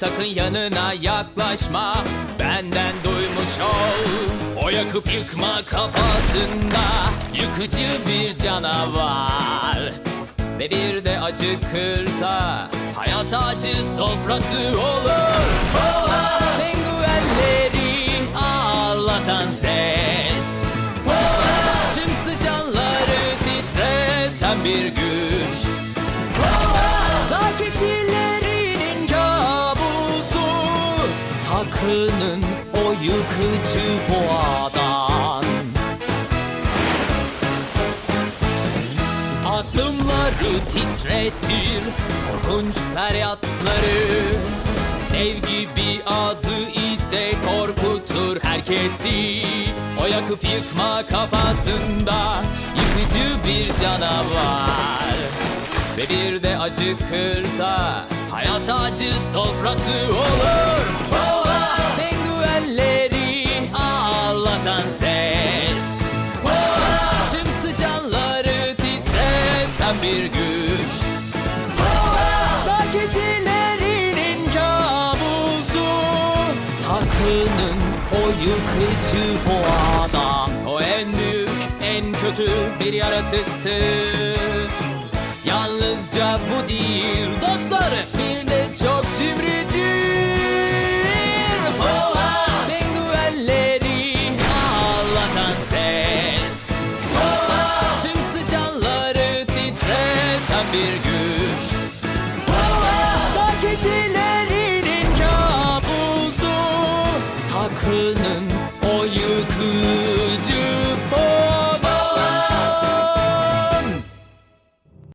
Sakın yanına yaklaşma. Benden duymuş ol. O yakıp yıkma kafasında Yıkıcı bir canavar. Ve bir de acıkırsa Hayat acı sofrası olur. Boğa Penguenleri ağlatan ses. Boğa Tüm sıçanları titreten bir güç Sakının o yıkıcı boğadan. Adımları titretir korkunç feryatları. Dev gibi ağzı ise korkutur herkesi. O yakıp yıkma kafasında yıkıcı bir canavar. Ve bir de acıkırsa hayat acı sofrası olur titreten bir güç. Dağ keçilerinin kabusu Sakının o yıkıcı boğadan O en büyük en kötü bir yaratıktı Yalnızca bu değil titreten bir güç. Dağ keçilerinin kabusu Sakının o yıkıcı